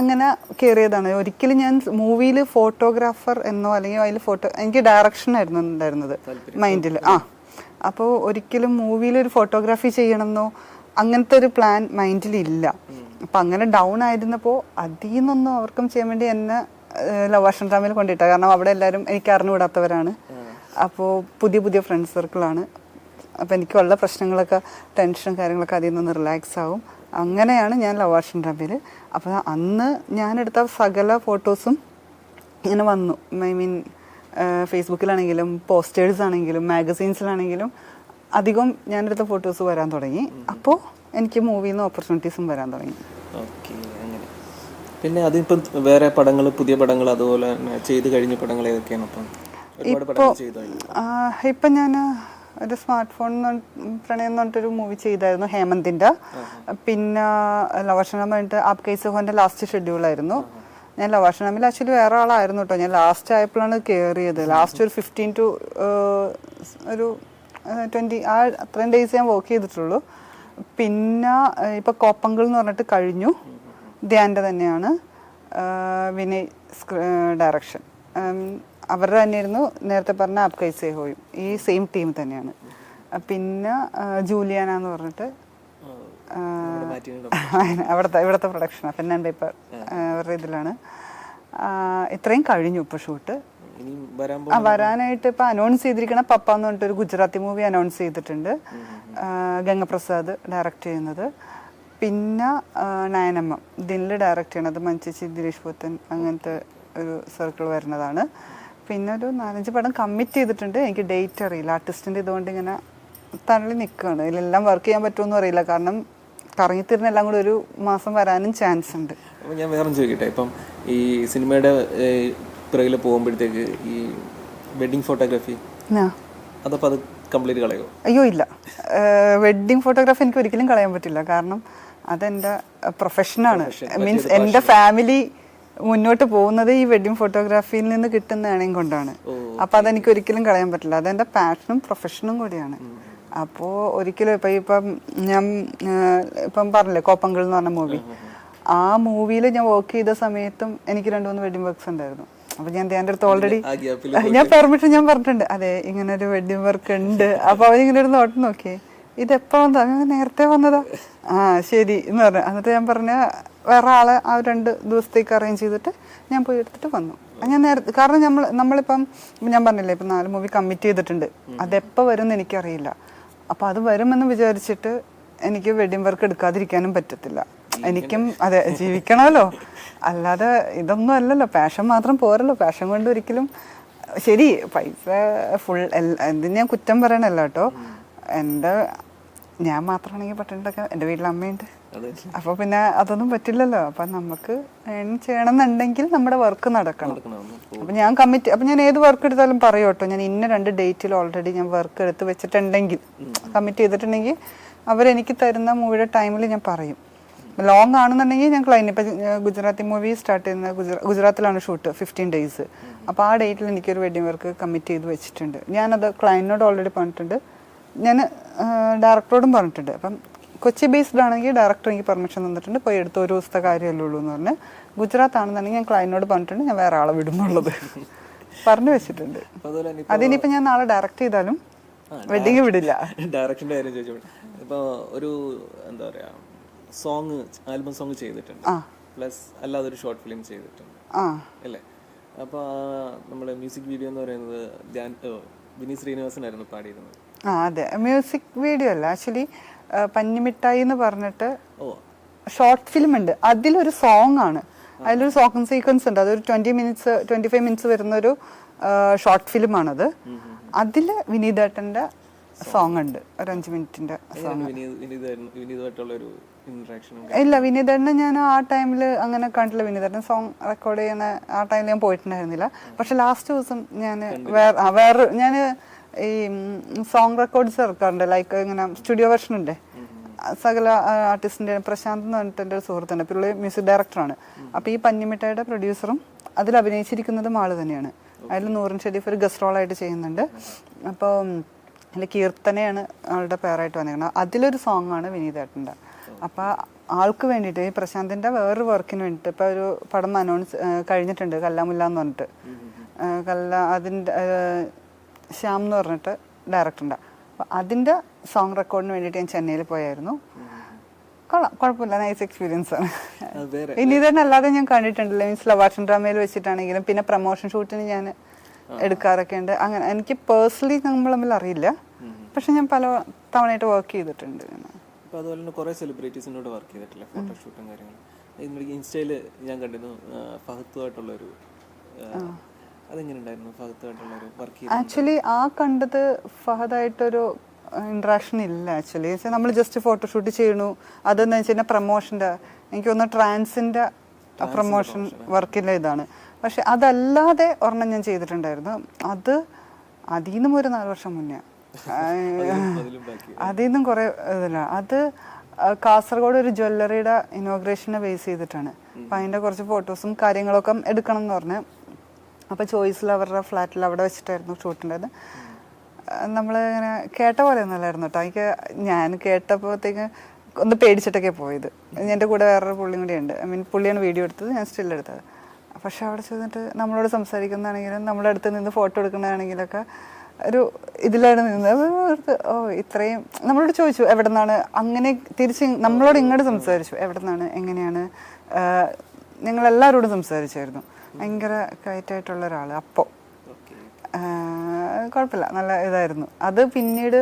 അങ്ങനെ കയറിയതാണ് ഒരിക്കലും ഞാൻ മൂവിയിൽ ഫോട്ടോഗ്രാഫർ എന്നോ അല്ലെങ്കിൽ അതിൽ ഫോട്ടോ എനിക്ക് ഡയറക്ഷൻ ആയിരുന്നു ഉണ്ടായിരുന്നത് മൈൻഡിൽ ആ അപ്പോൾ ഒരിക്കലും മൂവിയിൽ ഒരു ഫോട്ടോഗ്രാഫി ചെയ്യണമെന്നോ അങ്ങനത്തെ ഒരു പ്ലാൻ മൈൻഡിൽ ഇല്ല. അപ്പം അങ്ങനെ ഡൗൺ ആയിരുന്നപ്പോൾ അതിൽ നിന്നൊന്നും അവർക്കും ചെയ്യാൻ വേണ്ടി എന്നെ ലവാഷൻ ഡ്രാമയിൽ കൊണ്ടിട്ട. കാരണം അവിടെ എല്ലാവരും എനിക്ക് അറിഞ്ഞുകൂടാത്തവരാണ്. അപ്പോൾ പുതിയ പുതിയ ഫ്രണ്ട് സർക്കിളാണ് അപ്പോൾ എനിക്കുള്ള പ്രശ്നങ്ങളൊക്കെ ടെൻഷനും കാര്യങ്ങളൊക്കെ അതിൽ നിന്ന് റിലാക്സ് ആവും. അങ്ങനെയാണ് ഞാൻ ലവാഷൻ ഡ്രാമയിൽ അപ്പോൾ അന്ന് ഞാനെടുത്ത സകല ഫോട്ടോസും ഇങ്ങനെ വന്നു. ഐ മീൻ ഫേസ്ബുക്കിലാണെങ്കിലും പോസ്റ്റേഴ്സ് ആണെങ്കിലും മാഗസീൻസിലാണെങ്കിലും അധികം ഞാനെടുത്ത ഫോട്ടോസ് വരാൻ തുടങ്ങി. അപ്പോൾ എനിക്ക് മൂവിയിൽ നിന്ന് ഓപ്പർച്യൂണിറ്റീസും വരാൻ തുടങ്ങി. ഓക്കെ അങ്ങനെ. പിന്നെ അതിപ്പം വേറെ പടങ്ങൾ പുതിയ പടങ്ങൾ അതുപോലെ തന്നെ ചെയ്ത് കഴിഞ്ഞ പടങ്ങൾ ഏതൊക്കെയാണ് അപ്പം ഒരുപാട് പടങ്ങൾ ചെയ്തു ഇപ്പൊ ഞാൻ ഒരു സ്മാർട്ട് ഫോൺ പ്രണയം എന്ന് പറഞ്ഞിട്ടൊരു മൂവി ചെയ്തായിരുന്നു ഹേമന്തിന്റെ. പിന്നെ ലവർഷണം പറഞ്ഞിട്ട് ആപ് കേസ് ഹോന്റെ ലാസ്റ്റ് ഷെഡ്യൂൾ ആയിരുന്നു. ഞാൻ ലവാഷണമിൽ ആക്ച്വലി വേറെ ആളായിരുന്നു കേട്ടോ ഞാൻ ലാസ്റ്റ് ആയപ്പോഴാണ് കയറിയത് ലാസ്റ്റ് ഒരു ഫിഫ്റ്റീൻ ടു ഒരു ട്വന്റി ആ അത്രയും ഡേയ്സ് ഞാൻ വർക്ക് ചെയ്തിട്ടുള്ളൂ. പിന്നെ ഇപ്പൊ കോപ്പങ്കിൾ എന്ന് പറഞ്ഞിട്ട് കഴിഞ്ഞു. ധ്യാന്റെ തന്നെയാണ്. വിനയ് ഡയറക്ഷൻ അവരുടെ തന്നെയായിരുന്നു നേരത്തെ പറഞ്ഞ അബ്കൈ സേഹോയും. ഹോയും ഈ സെയിം ടീം തന്നെയാണ്. പിന്നെ ജൂലിയാന എന്ന് പറഞ്ഞിട്ട് അവിടുത്തെ ഇവിടുത്തെ പ്രൊഡക്ഷനാണ് പെൻ ആൻഡ് പേപ്പർ അവരുടെ ഇതിലാണ്. ഇത്രയും കഴിഞ്ഞു ഇപ്പോൾ ഷൂട്ട് ആ വരാനായിട്ട് ഇപ്പൊ അനൗൺസ് ചെയ്തിരിക്കണ പപ്പ എന്ന് പറഞ്ഞിട്ട് ഒരു ഗുജറാത്തി മൂവി അനൗൺസ് ചെയ്തിട്ടുണ്ട്. ഗംഗപ്രസാദ് ഡയറക്റ്റ് ചെയ്യുന്നത്. പിന്നെ നയനമ്മ ദിനിൽ ഡയറക്റ്റ് ചെയ്യണത് മഞ്ചേച്ചി ദിലീഷ് പുത്തൻ അങ്ങനത്തെ ഒരു സർക്കിൾ വരുന്നതാണ്. പിന്നെ ഒരു നാലഞ്ച് പടം കമ്മിറ്റ് ചെയ്തിട്ടുണ്ട്. എനിക്ക് ഡേറ്റ് അറിയില്ല. ആർട്ടിസ്റ്റിന്റെ ഇതുകൊണ്ട് ഇങ്ങനെ തള്ളി നിൽക്കുകയാണ് ഇതിലെല്ലാം വർക്ക് ചെയ്യാൻ പറ്റുമെന്ന് അറിയില്ല. കാരണം കറങ്ങിത്തിരുന്ന എല്ലാം കൂടി ഒരു മാസം വരാനും ചാൻസ് ഉണ്ട്. ഞാൻ വേറെ ചോദിക്കട്ടെ? ഇപ്പം ഈ സിനിമയുടെ പിറകിൽ പോകുമ്പോഴത്തേക്ക് ഈ വെഡിങ് ഫോട്ടോഗ്രാഫി അതപ്പോൾ അത് കംപ്ലീറ്റ് കളയോ? അയ്യോ ഇല്ല. വെഡിങ് ഫോട്ടോഗ്രാഫി എനിക്ക് ഒരിക്കലും കളയാൻ പറ്റില്ല. കാരണം അതെന്റെ പ്രൊഫഷനാണ് മീൻസ് എന്റെ ഫാമിലി മുന്നോട്ട് പോകുന്നത് ഈ വെഡിങ് ഫോട്ടോഗ്രാഫിയിൽ നിന്ന് കിട്ടുന്ന ഏണയും കൊണ്ടാണ് അപ്പോൾ അതെനിക്ക് ഒരിക്കലും കളയാൻ പറ്റില്ല. അതെന്റെ പാഷനും പ്രൊഫഷനും കൂടിയാണ്. അപ്പോൾ ഒരിക്കലും ഇപ്പം ഇപ്പം ഞാൻ ഇപ്പം പറഞ്ഞില്ലേ കോപ്പങ്കിൾ എന്ന് പറഞ്ഞ മൂവി ആ മൂവിയിൽ ഞാൻ വർക്ക് ചെയ്ത സമയത്തും എനിക്ക് രണ്ട് മൂന്ന് വെഡിങ് വർക്ക്സ് ഉണ്ടായിരുന്നു. അപ്പം ഞാൻ എന്റെ അടുത്ത് ഓൾറെഡി ഞാൻ പെർമിഷൻ ഞാൻ പറഞ്ഞിട്ടുണ്ട്. അതെ ഇങ്ങനെ ഒരു വെഡിങ് വർക്ക് ഉണ്ട്. അപ്പൊ അവരിങ്ങനെ ഒരു നോട്ട് നോക്കിയേ. ഇത് എപ്പോ വന്നതാ? ഞാൻ നേരത്തെ വന്നതാ. ആ ശരി എന്ന് പറഞ്ഞു. എന്നിട്ട് ഞാൻ പറഞ്ഞ വേറെ ആളെ ആ രണ്ട് ദിവസത്തേക്ക് അറേഞ്ച് ചെയ്തിട്ട് ഞാൻ പോയി എടുത്തിട്ട് വന്നു. ഞാൻ നേരത്തെ കാരണം നമ്മൾ നമ്മളിപ്പം ഞാൻ പറഞ്ഞില്ലേ ഇപ്പം നാല് മൂവി കമ്മിറ്റ് ചെയ്തിട്ടുണ്ട്. അതെപ്പോൾ വരും എന്ന് എനിക്കറിയില്ല. അപ്പം അത് വരുമെന്ന് വിചാരിച്ചിട്ട് എനിക്ക് വെഡിങ് വർക്ക് എടുക്കാതിരിക്കാനും പറ്റത്തില്ല. എനിക്കും അതെ ജീവിക്കണമല്ലോ. അല്ലാതെ ഇതൊന്നും അല്ലല്ലോ. പാഷൻ മാത്രം പോരല്ലോ. പാഷൻ കൊണ്ട് ഒരിക്കലും ശരി പൈസ ഫുൾ എന്തിന് ഞാൻ കുറ്റം പറയണല്ല കേട്ടോ. എന്റെ ഞാൻ മാത്രമാണെങ്കിൽ പട്ടണത്തൊക്കെ എന്റെ വീട്ടിൽ അമ്മയുണ്ട്. അപ്പൊ അപ്പോൾ പിന്നെ അതൊന്നും പറ്റില്ലല്ലോ. അപ്പം നമുക്ക് ഏൺ ചെയ്യണമെന്നുണ്ടെങ്കിൽ നമ്മുടെ വർക്ക് നടക്കണം. അപ്പൊ അപ്പം ഞാൻ കമ്മിറ്റ് അപ്പം ഞാൻ ഏത് വർക്ക് എടുത്താലും പറയും കേട്ടോ. ഞാൻ ഇന്ന രണ്ട് ഡേറ്റിൽ ഓൾറെഡി ഞാൻ വർക്ക് എടുത്ത് വെച്ചിട്ടുണ്ടെങ്കിൽ കമ്മിറ്റ് ചെയ്തിട്ടുണ്ടെങ്കിൽ അവരെനിക്ക് തരുന്ന മൂവിയുടെ ടൈമിൽ ഞാൻ പറയും. ലോങ് ആണെന്നുണ്ടെങ്കിൽ ഞാൻ ക്ലൈന്റ് ഇപ്പം ഗുജറാത്തി മൂവി സ്റ്റാർട്ട് ചെയ്യുന്ന ഗുജറാ ഗുജറാത്തിലാണ് ഷൂട്ട് ഫിഫ്റ്റീൻ ഡേയ്സ് അപ്പോൾ ആ ഡേറ്റിൽ എനിക്കൊരു വെഡിങ് വർക്ക് കമ്മിറ്റ് ചെയ്ത് വെച്ചിട്ടുണ്ട്. ഞാനത് ക്ലയന്റിനോട് ഓൾറെഡി പറഞ്ഞിട്ടുണ്ട്. ഞാൻ ഡയറക്ടറോടും പറഞ്ഞിട്ടുണ്ട്. അപ്പം കൊച്ചി ബേസ്ഡ് ആണെങ്കിൽ ഡയറക്ടർ എനിക്ക് പെർമിഷൻ തന്നിട്ടുണ്ട്. പോയി എടുത്ത ഒരു ദിവസത്തെ കാര്യമല്ലേ ഉള്ളൂ എന്ന് പറഞ്ഞ്. ഗുജറാത്ത് ആണെന്നുണ്ടെങ്കിൽ ഞാൻ ക്ലയന്റിനോട് പറഞ്ഞിട്ടുണ്ട്. ഞാൻ വേറെ ആളെ വിടുന്നുള്ളത്. പറഞ്ഞു വെച്ചിട്ടുണ്ട്. അതിനിപ്പോൾ ഞാൻ നാളെ ഡയറക്റ്റ് ചെയ്താലും വെഡിങ് വിടില്ല. ഡയറക്ഷന്റെ കാര്യം ചോദിച്ചപ്പോൾ ഇപ്പോൾ ഒരു എന്താ പറയുക സോങ് ആൽബം സോങ് ചെയ്തിട്ടുണ്ട്. പ്ലസ് അല്ലാതെ ഒരു ഷോർട്ട് ഫിലിം ചെയ്തിട്ടുണ്ട്. അല്ലേ? അപ്പോൾ നമ്മുടെ മ്യൂസിക് വീഡിയോ എന്ന് പറയുന്നത് ധ്യാൻ വിനീത് ശ്രീനിവാസനായിരുന്നു പാടിയിരുന്നത്. ആ അതെ. മ്യൂസിക് വീഡിയോ അല്ല. ആക്ച്വലി പഞ്ഞിമിഠായി എന്ന് പറഞ്ഞിട്ട് ഷോർട്ട് ഫിലിം ഉണ്ട്. അതിലൊരു സോങ് ആണ്. അതിലൊരു സോങ് സീക്വൻസ് ഉണ്ട്. അതൊരു twenty minutes twenty five minutes വരുന്ന ഒരു ഷോർട്ട് ഫിലിം ആണത് അതിൽ വിനീതേട്ടന്റെ സോങ് ഉണ്ട്. ഒരു അഞ്ച് മിനിറ്റിന്റെ സോങ് ഒരു ഇല്ല വിനീതേട്ടനെ ഞാൻ ആ ടൈമിൽ അങ്ങനെ കണ്ടില്ല. വിനീതേട്ടൻ സോങ് റെക്കോർഡ് ചെയ്യുന്ന ആ ടൈമിൽ ഞാൻ പോയിട്ടുണ്ടായിരുന്നില്ല. പക്ഷെ ലാസ്റ്റ് ദിവസം ഞാൻ വേറെ വേറെ ഞാൻ ഈ സോങ് റെക്കോർഡ്സ് ഇറക്കാറുണ്ട്. ലൈക്ക് ഇങ്ങനെ സ്റ്റുഡിയോ വെർഷൻ ഉണ്ട് സകല ആർട്ടിസ്റ്റിന്റെ പ്രശാന്ത് എന്ന് പറഞ്ഞിട്ട് എന്റെ ഒരു സുഹൃത്തുണ്ട് പുള്ളി മ്യൂസിക് ഡയറക്ടറാണ് അപ്പോൾ ഈ പഞ്ഞിമിഠായിയുടെ പ്രൊഡ്യൂസറും അതിൽ അഭിനയിച്ചിരിക്കുന്നതും ആൾ തന്നെയാണ്. അതിൽ നൂറിൻ ഷെരീഫ് ഒരു ഗസ്റ്റ് റോളായിട്ട് ചെയ്യുന്നുണ്ട്. അപ്പോൾ അതിൽ കീർത്തനയാണ് ആളുടെ പേരായിട്ട് വന്നിരിക്കുന്നത്. അതിലൊരു സോങ്ങാണ് വിനീതേട്ടന്റെ. അപ്പോൾ ആൾക്ക് വേണ്ടിയിട്ട് ഈ പ്രശാന്തിന്റെ വേറൊരു വർക്കിന് വേണ്ടിയിട്ട് ഇപ്പോൾ ഒരു പടം അനൗൺസ് കഴിഞ്ഞിട്ടുണ്ട് കല്ലാമുല്ല എന്ന് പറഞ്ഞിട്ട്. കല്ല അതിന്റെ ശ്യാം എന്ന് പറഞ്ഞിട്ട് ഡയറക്ടറുണ്ട് അപ്പോൾ അതിന്റെ സോങ് റെക്കോർഡിന് വേണ്ടിയിട്ട് ഞാൻ ചെന്നൈയിൽ പോയായിരുന്നു. കൊള്ളാം കുഴപ്പമില്ല നൈസ് എക്സ്പീരിയൻസ് ആണ്. ഇനി തന്നെ അല്ലാതെ ഞാൻ കണ്ടിട്ടുണ്ടല്ലോ മീൻസ് ലവാഷൻ ഡ്രാമയിൽ വെച്ചിട്ടാണെങ്കിലും പിന്നെ പ്രൊമോഷൻ ഷൂട്ടിന് ഞാൻ എടുക്കാറൊക്കെ ഉണ്ട്. അങ്ങനെ എനിക്ക് പേഴ്സണലി നമ്മൾ തമ്മിൽ അറിയില്ല. പക്ഷെ ഞാൻ പല തവണയായിട്ട് വർക്ക് ചെയ്തിട്ടുണ്ട്. അപ്പോൾ അതുപോലെ തന്നെ കുറേ സെലിബ്രിറ്റീസിനോട് വർക്ക് ചെയ്തിട്ടില്ല ഫോട്ടോഷൂട്ടും കാര്യങ്ങളും. ഇൻസ്റ്റയിൽ ഞാൻ കണ്ടിരുന്നു ഫഹത്തുമായിട്ടുള്ളൊരു ഫഹത്തുമായിട്ടുള്ള ഒരു വർക്ക് ആക്ച്വലി ആ കണ്ടത് ഫഹദായിട്ടൊരു ഇൻട്രാക്ഷൻ ഇല്ല ആക്ച്വലി നമ്മൾ ജസ്റ്റ് ഫോട്ടോഷൂട്ട് ചെയ്യണു അതെന്ന് വെച്ച് കഴിഞ്ഞാൽ പ്രൊമോഷന്റെ എനിക്ക് തോന്നുന്നു ട്രാൻസിന്റെ പ്രൊമോഷൻ വർക്കിന്റെ ഇതാണ്. പക്ഷെ അതല്ലാതെ ഒരെണ്ണം ഞാൻ ചെയ്തിട്ടുണ്ടായിരുന്നു. അത് അതിൽ നിന്നും ഒരു നാല് വർഷം മുന്നേ. അതിൽ നിന്നും കുറേ ഇതില്ല. അത് കാസർഗോഡ് ഒരു ജ്വല്ലറിയുടെ ഇനോഗ്രേഷനെ ബേസ് ചെയ്തിട്ടാണ്. അപ്പം അതിന്റെ കുറച്ച് ഫോട്ടോസും കാര്യങ്ങളൊക്കെ എടുക്കണം എന്ന് പറഞ്ഞ്. അപ്പോൾ ചോയ്സിൽ അവരുടെ ഫ്ലാറ്റിൽ അവിടെ വെച്ചിട്ടായിരുന്നു ഷൂട്ടുണ്ടായത് നമ്മൾ ഇങ്ങനെ കേട്ട പോലെ ഒന്നുമല്ലായിരുന്നു കേട്ടോ എനിക്ക് ഞാൻ കേട്ടപ്പോഴത്തേക്ക് ഒന്ന് പേടിച്ചിട്ടൊക്കെ പോയത്. എന്റെ കൂടെ വേറൊരു പുള്ളിയും കൂടി ഉണ്ട്. ഐ മീൻ പുള്ളിയാണ് വീഡിയോ എടുത്തത് ഞാൻ സ്റ്റിൽ എടുത്തത്. പക്ഷെ അവിടെ ചെന്നിട്ട് നമ്മളോട് സംസാരിക്കുന്നതാണെങ്കിലും നമ്മുടെ അടുത്ത് നിന്ന് ഫോട്ടോ എടുക്കുന്നതാണെങ്കിലൊക്കെ ഒരു ഇതിലാണ് നിന്നത്. ഓ ഇത്രയും നമ്മളോട് ചോദിച്ചു എവിടെ നിന്നാണ് അങ്ങനെ തിരിച്ച് നമ്മളോട് ഇങ്ങോട്ട് സംസാരിച്ചു എവിടെ നിന്നാണ് എങ്ങനെയാണ്? നിങ്ങൾ ഞങ്ങളെല്ലാവരോടും സംസാരിച്ചായിരുന്നു. ഭയങ്കര കയറ്റായിട്ടുള്ള ഒരാൾ അപ്പോൾ കുഴപ്പമില്ല നല്ല ഇതായിരുന്നു. അത് പിന്നീട്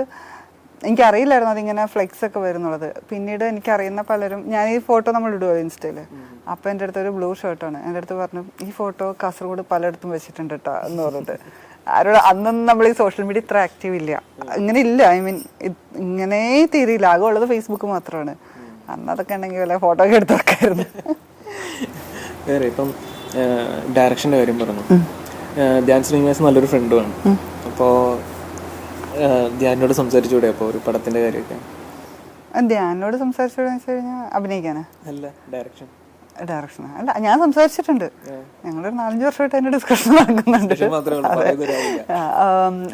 എനിക്കറിയില്ലായിരുന്നു അതിങ്ങനെ ഫ്ലെക്സ് ഒക്കെ വരുന്നുള്ളത്. പിന്നീട് എനിക്കറിയുന്ന പലരും ഞാൻ ഈ ഫോട്ടോ നമ്മൾ ഇടുവോ ഇൻസ്റ്റയിൽ അപ്പോൾ എന്റെ അടുത്ത് ഒരു ബ്ലൂ ഷർട്ടാണ്. എന്റെ അടുത്ത് പറഞ്ഞു ഈ ഫോട്ടോ കാസർഗോഡ് പലയിടത്തും വെച്ചിട്ടുണ്ട് കേട്ടോ എന്ന് പറഞ്ഞിട്ട്. ആരോട് അന്നും നമ്മൾ ഈ സോഷ്യൽ മീഡിയ ഇത്ര ആക്റ്റീവ് ഇല്ല. ഇങ്ങനെ ഇല്ല. ഐ മീൻ ഇങ്ങനെ തീരില്ല ആകെ ഉള്ളത് ഫേസ്ബുക്ക് മാത്രമാണ്. അന്ന് അതൊക്കെ ഉണ്ടെങ്കിൽ വല്ല ഫോട്ടോ ഒക്കെ എടുത്ത് വെക്കായിരുന്നു. വേറെ ഇപ്പം ഡയറക്ഷന്റെ കാര്യം പറഞ്ഞു. ധ്യാൻ ശ്രീനിവാസ് നല്ലൊരു ഫ്രണ്ടുമാണ് അപ്പോൾ ധ്യാനോട് സംസാരിച്ചൂടെ അപ്പോൾ ഒരു പടത്തിന്റെ കാര്യമൊക്കെ? ധ്യാനോട് സംസാരിച്ചോടെന്ന് വെച്ച് കഴിഞ്ഞാൽ അഭിനയിക്കാനാ? അല്ല ഡയറക്ഷൻ ഡയറക്ഷൻ. അല്ല ഞാൻ സംസാരിച്ചിട്ടുണ്ട്. ഞങ്ങളൊരു നാലഞ്ച് വർഷമായിട്ട് അതിന്റെ ഡിസ്കഷൻ നടക്കുന്നുണ്ട്.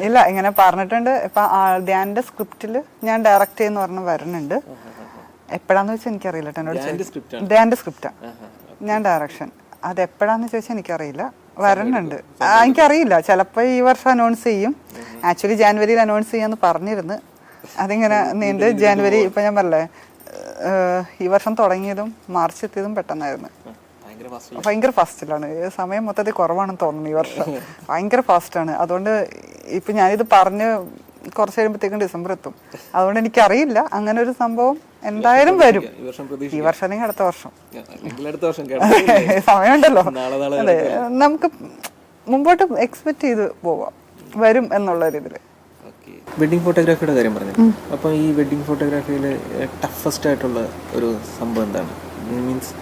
ഇല്ല ഇങ്ങനെ പറഞ്ഞിട്ടുണ്ട്. ഇപ്പൊ ധ്യാനിന്റെ ധ്യാന്റെ സ്ക്രിപ്റ്റിൽ ഞാൻ ഡയറക്റ്റ് ചെയ്യുന്ന പറഞ്ഞ് വരുന്നുണ്ട്. എപ്പോഴാന്ന് വെച്ചാൽ എനിക്കറിയില്ല എന്നോട് ധ്യാന്റെ സ്ക്രിപ്റ്റാണ്. ഞാൻ ഡയറക്ഷൻ അത് എപ്പോഴാന്ന് ചോദിച്ചാൽ എനിക്കറിയില്ല. വരണുണ്ട് എനിക്കറിയില്ല. ചിലപ്പോൾ ഈ വർഷം അനൗൺസ് ചെയ്യും. ആക്ച്വലി ജാനുവരിയിൽ അനൗൺസ് ചെയ്യാന്ന് പറഞ്ഞിരുന്നു. അതിങ്ങനെ നീണ്ട് ജാനുവരി ഇപ്പൊ ഞാൻ പറഞ്ഞേ ഈ വർഷം തുടങ്ങിയതും മാർച്ച് എത്തിയതും പെട്ടെന്നായിരുന്നു. ഭയങ്കര ഫാസ്റ്റ് ഭയങ്കര ഫാസ്റ്റിലാണ് സമയം മൊത്തത്തിൽ കുറവാണെന്ന് തോന്നുന്നു ഈ വർഷം. ഭയങ്കര ഫാസ്റ്റാണ് അതുകൊണ്ട് ഇപ്പൊ ഞാനിത് പറഞ്ഞ് കുറച്ച് കഴിയുമ്പോഴത്തേക്കും ഡിസംബർ എത്തും. അതുകൊണ്ട് എനിക്കറിയില്ല. അങ്ങനെ ഒരു സംഭവം എന്തായാലും വരും. ഈ വർഷം അല്ലെങ്കിൽ അടുത്ത വർഷം. സമയമുണ്ടല്ലോ. അതെ. നമുക്ക് മുമ്പോട്ട് എക്സ്പെക്ട് ചെയ്ത് പോവാം. വരും എന്നുള്ള ഒരു ഓക്കെ വെഡിങ് ഫോട്ടോഗ്രാഫിയുടെ കാര്യം പറഞ്ഞു. അപ്പോൾ ഈ വെഡിങ് ഫോട്ടോഗ്രാഫിയിൽ ടഫസ്റ്റ് ആയിട്ടുള്ള ഒരു സംഭവം എന്താണ്? മീൻസ്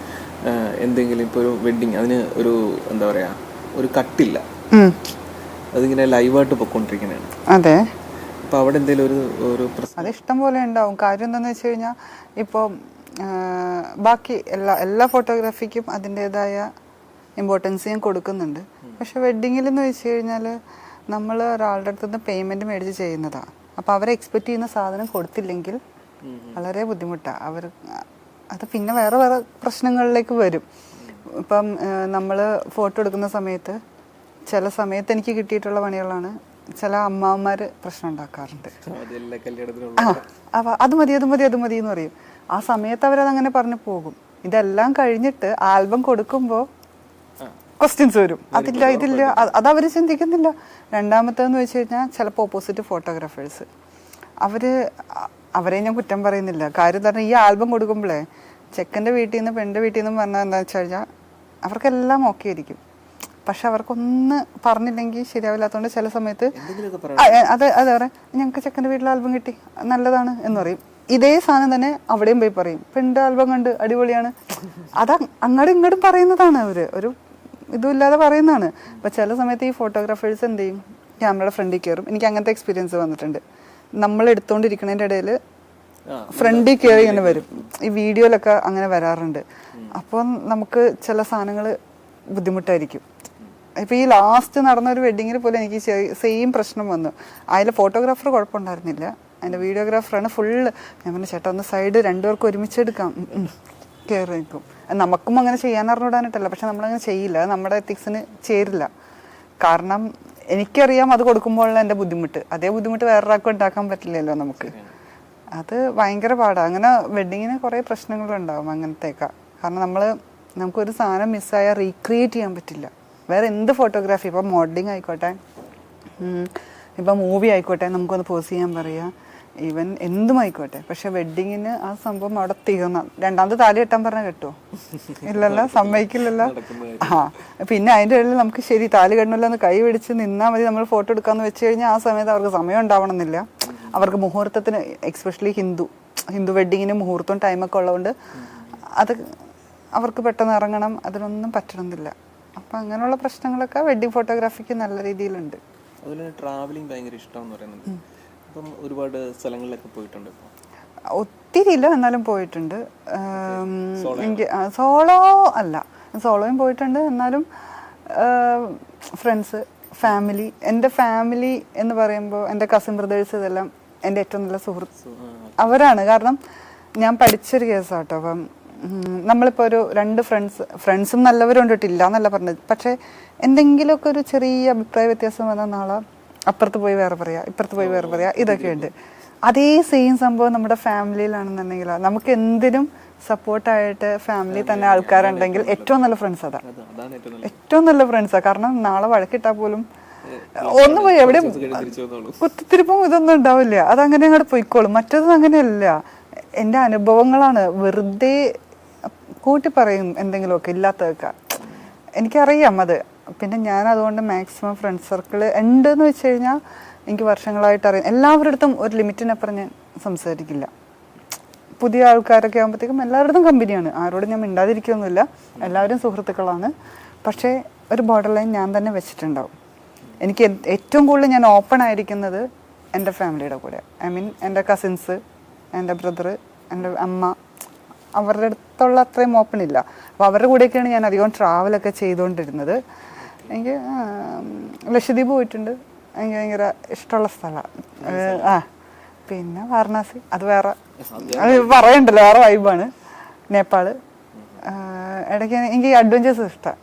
എന്തെങ്കിലും ഇപ്പോൾ ഒരു വെഡിങ് അതിന് ഒരു എന്താ പറയാ ഒരു കട്ടില്ല. അതിങ്ങനെ ലൈവായിട്ട് പൊയ്ക്കൊണ്ടിരിക്കുന്നതാണ് അതെ. അപ്പോൾ അവിടെ എന്തെങ്കിലും ഒരു ഒരു അത് ഇഷ്ടം പോലെ ഉണ്ടാവും. കാര്യം എന്താണെന്ന് വെച്ച് കഴിഞ്ഞാൽ ഇപ്പോൾ ബാക്കി എല്ലാ എല്ലാ ഫോട്ടോഗ്രാഫിക്കും അതിന്റെതായ ഇമ്പോർട്ടൻസ് ഞാൻ കൊടുക്കുന്നുണ്ട്. പക്ഷെ വെഡിങ്ങിൽ എന്ന് വെച്ച് കഴിഞ്ഞാൽ നമ്മൾ ഒരാളുടെ അടുത്ത് നിന്ന് പേയ്മെന്റ് മേടിച്ച് ചെയ്യുന്നതാണ് അപ്പോൾ അവരെ എക്സ്പെക്റ്റ് ചെയ്യുന്ന സാധനം കൊടുത്തില്ലെങ്കിൽ വളരെ ബുദ്ധിമുട്ടാണ് അവർ അത് പിന്നെ വേറെ വേറെ പ്രശ്നങ്ങളിലേക്ക് വരും. ഇപ്പം നമ്മൾ ഫോട്ടോ എടുക്കുന്ന സമയത്ത് ചില സമയത്ത് എനിക്ക് കിട്ടിയിട്ടുള്ള പണികളാണ് ചില അമ്മാവന്മാർ പ്രശ്നം ഉണ്ടാക്കാറുണ്ട്. ആ അത് മതി അത് മതി അത് മതി എന്ന് പറയും. ആ സമയത്ത് അവരത് അങ്ങനെ പറഞ്ഞു പോകും. ഇതെല്ലാം കഴിഞ്ഞിട്ട് ആൽബം കൊടുക്കുമ്പോൾ ക്വസ്റ്റ്യൻസ് വരും. അതില്ല ഇതില്ല. അത് അത് അവർ ചിന്തിക്കുന്നില്ല. രണ്ടാമത്തേന്ന് വെച്ച് കഴിഞ്ഞാൽ ചിലപ്പോൾ ഓപ്പോസിറ്റ് ഫോട്ടോഗ്രാഫേഴ്സ് അവർ അവരെ ഞാൻ കുറ്റം പറയുന്നില്ല. കാര്യം തന്നെ പറഞ്ഞാൽ ഈ ആൽബം കൊടുക്കുമ്പോഴേ ചെക്കന്റെ വീട്ടിൽ നിന്ന് പെണ്ണിന്റെ വീട്ടിൽ നിന്ന് പറഞ്ഞാൽ എന്താ വെച്ച് കഴിഞ്ഞാൽ അവർക്കെല്ലാം ഓക്കെ ആയിരിക്കും. പക്ഷെ അവർക്കൊന്ന് പറഞ്ഞില്ലെങ്കിൽ ശരിയാവില്ലാത്തതുകൊണ്ട് ചില സമയത്ത് അത് അതെ പറയാം. ഞങ്ങൾക്ക് ചെക്കന്റെ വീട്ടിൽ ആൽബം കിട്ടി. നല്ലതാണ് എന്ന് പറയും. ഇതേ സാധനം തന്നെ അവിടെയും പോയി പറയും. പെണ്ണിന്റെ ആൽബം കണ്ട് അടിപൊളിയാണ്. അത് അങ്ങോട്ടും ഇങ്ങോട്ടും പറയുന്നതാണ് അവർ ഒരു ഇതുമില്ലാതെ പറയുന്നതാണ്. അപ്പൊ ചില സമയത്ത് ഈ ഫോട്ടോഗ്രാഫേഴ്സ് എന്ത് ചെയ്യും? ക്യാമറയുടെ ഫ്രണ്ടിൽ കയറും. എനിക്ക് അങ്ങനത്തെ എക്സ്പീരിയൻസ് വന്നിട്ടുണ്ട്. നമ്മൾ എടുത്തുകൊണ്ടിരിക്കുന്നതിന്റെ ഇടയിൽ ഫ്രണ്ടിൽ കയറി ഇങ്ങനെ വരും. ഈ വീഡിയോയിലൊക്കെ അങ്ങനെ വരാറുണ്ട്. അപ്പോൾ നമുക്ക് ചില സാധനങ്ങൾ ബുദ്ധിമുട്ടായിരിക്കും. ഇപ്പൊ ഈ ലാസ്റ്റ് നടന്ന ഒരു വെഡിങ്ങിൽ പോലും എനിക്ക് സെയിം പ്രശ്നം വന്നു. അതിൽ ഫോട്ടോഗ്രാഫർ കുഴപ്പമുണ്ടായിരുന്നില്ല. അതിന്റെ വീഡിയോഗ്രാഫറാണ് ഫുള്ള് ഞാൻ പറഞ്ഞു ചേട്ടാ ഒന്ന് സൈഡ് രണ്ടുപേർക്കും ഒരുമിച്ച് എടുക്കാം ഉം, ഉം. കയറി നിൽക്കും നമുക്കും അങ്ങനെ ചെയ്യാൻ അറിഞ്ഞുകൂടാനായിട്ടല്ല. പക്ഷെ നമ്മളങ്ങനെ ചെയ്യില്ല. നമ്മുടെ എത്തിക്സിന് ചേരില്ല. കാരണം എനിക്കറിയാം അത് കൊടുക്കുമ്പോഴുള്ള എന്റെ ബുദ്ധിമുട്ട്. അതേ ബുദ്ധിമുട്ട് വേറൊരാൾക്കും ഉണ്ടാക്കാൻ പറ്റില്ലല്ലോ നമുക്ക്. അത് ഭയങ്കര പാടാണ് അങ്ങനെ വെഡിങ്ങിന് കുറേ പ്രശ്നങ്ങളുണ്ടാവും അങ്ങനത്തേക്കാ. കാരണം നമ്മൾ നമുക്കൊരു സാധനം മിസ്സായാൽ റീക്രിയേറ്റ് ചെയ്യാൻ പറ്റില്ല. വേറെ എന്ത് ഫോട്ടോഗ്രാഫി ഇപ്പം മോഡലിംഗ് ആയിക്കോട്ടെ ഇപ്പം മൂവി ആയിക്കോട്ടെ നമുക്കൊന്ന് പോസ് ചെയ്യാൻ പറയാം. ഈവൻ എന്തും ആയിക്കോട്ടെ പക്ഷെ വെഡിങ്ങിന് ആ സംഭവം അവിടെ തീർന്ന. രണ്ടാമത് താലി കെട്ടാൻ പറഞ്ഞാൽ കെട്ടുമോ ഇല്ലല്ലോ സമ്മതിക്കില്ലല്ലോ. ആ പിന്നെ അതിന്റെ ഇടയിൽ നമുക്ക് ശരി താലി കെട്ടണമല്ലോ എന്ന് കൈ പിടിച്ച് നിന്നാൽ മതി നമ്മൾ ഫോട്ടോ എടുക്കാന്ന് വെച്ച് കഴിഞ്ഞാൽ ആ സമയത്ത് അവർക്ക് സമയം ഉണ്ടാവണമെന്നില്ല. അവർക്ക് മുഹൂർത്തത്തിന് എക്സ്പെഷ്യലി ഹിന്ദു ഹിന്ദു വെഡിങ്ങിന് മുഹൂർത്തവും ടൈമൊക്കെ ഉള്ളതുകൊണ്ട് അത് അവർക്ക് പെട്ടെന്ന് ഇറങ്ങണം അതിനൊന്നും പറ്റണമെന്നില്ല. അപ്പം അങ്ങനെയുള്ള പ്രശ്നങ്ങളൊക്കെ വെഡിങ് ഫോട്ടോഗ്രാഫിക്ക് നല്ല രീതിയിലുണ്ട്. അതുപോലെ ട്രാവലിംഗ് ഭയങ്കര ഇഷ്ടം എന്ന് പറയുന്നത് അപ്പം ഒരുപാട് സ്ഥലങ്ങളിലൊക്കെ പോയിട്ടുണ്ട് ഒത്തിരി ഇല്ല എന്നാലും പോയിട്ടുണ്ട്. എനിക്ക് സോളോ അല്ല. സോളോയും പോയിട്ടുണ്ട് എന്നാലും ഫ്രണ്ട്സ് ഫാമിലി എന്റെ ഫാമിലി എന്ന് പറയുമ്പോൾ എന്റെ കസിൻ ബ്രദേഴ്സ് ഇതെല്ലാം എന്റെ ഏറ്റവും നല്ല സുഹൃത്ത് അവരാണ്. കാരണം ഞാൻ പഠിച്ചൊരു കേസാട്ടോ അപ്പം നമ്മളിപ്പോൾ ഒരു രണ്ട് ഫ്രണ്ട്സ് ഫ്രണ്ട്സും നല്ലവരും കൊണ്ടിട്ടില്ല എന്നല്ല പറഞ്ഞത്. പക്ഷേ എന്തെങ്കിലുമൊക്കെ ഒരു ചെറിയ അഭിപ്രായ വ്യത്യാസം വന്ന നാളെ അപ്പുറത്ത് പോയി വേറെ പറയാ ഇപ്പുറത്ത് പോയി വേറെ പറയാ ഇതൊക്കെ ഉണ്ട്. അതേ സെയിം സംഭവം നമ്മുടെ ഫാമിലിയിലാണെന്നുണ്ടെങ്കിൽ നമുക്ക് എന്തിനും സപ്പോർട്ടായിട്ട് ഫാമിലി തന്നെ ആൾക്കാരുണ്ടെങ്കിൽ ഏറ്റവും നല്ല ഫ്രണ്ട്സ് അതാ. ഏറ്റവും നല്ല ഫ്രണ്ട്സാണ് കാരണം നാളെ വഴക്കിട്ടാൽ പോലും ഒന്ന് പോയി എവിടെ കുത്തിരിപ്പം കുത്തിത്തിരിപ്പും ഇതൊന്നും ഉണ്ടാവില്ല. അതങ്ങനെ അങ്ങോട്ട് പോയിക്കോളും. മറ്റേത് അങ്ങനെയല്ല. എന്റെ അനുഭവങ്ങളാണ് വെറുതെ കൂട്ടി പറയും എന്തെങ്കിലുമൊക്കെ ഇല്ലാത്തതൊക്കെ. എനിക്കറിയാം അത്. പിന്നെ ഞാൻ അതുകൊണ്ട് മാക്സിമം ഫ്രണ്ട് സർക്കിൾ ഉണ്ട് എന്ന് വെച്ച് കഴിഞ്ഞാൽ എനിക്ക് വർഷങ്ങളായിട്ട് അറിയാം. എല്ലാവരുടെ അടുത്തും ഒരു ലിമിറ്റിനപ്പുറം ഞാൻ സംസാരിക്കില്ല. പുതിയ ആൾക്കാരൊക്കെ ആകുമ്പോഴത്തേക്കും എല്ലാവരുടെ കമ്പനിയാണ് ആരോടും ഞാൻ മിണ്ടാതിരിക്കുകയൊന്നുമില്ല എല്ലാവരും സുഹൃത്തുക്കളാണ്. പക്ഷേ ഒരു ബോർഡർ ലൈൻ ഞാൻ തന്നെ വെച്ചിട്ടുണ്ടാവും. എനിക്ക് ഏറ്റവും കൂടുതൽ ഞാൻ ഓപ്പൺ ആയിരിക്കുന്നത് എന്റെ ഫാമിലിയുടെ കൂടെ. ഐ മീൻ എന്റെ കസിൻസ് എന്റെ ബ്രദർ എന്റെ അമ്മ അവരുടെ അടുത്തുള്ള അത്രയും ഓപ്പൺ ഇല്ല. അപ്പോൾ അവരുടെ കൂടെയൊക്കെയാണ് ഞാൻ അധികം ട്രാവലൊക്കെ ചെയ്തുകൊണ്ടിരുന്നത്. എനിക്ക് ലക്ഷദ്വീപ് പോയിട്ടുണ്ട്. എനിക്ക് ഭയങ്കര ഇഷ്ടമുള്ള സ്ഥലമാണ് ആ പിന്നെ വാരണാസി. അത് വേറെ. അത് പറയണ്ടല്ലോ വേറെ വൈബാണ്. നേപ്പാൾ. ഇടയ്ക്ക് എനിക്ക് അഡ്വഞ്ചേഴ്സ് ഇഷ്ടമാണ്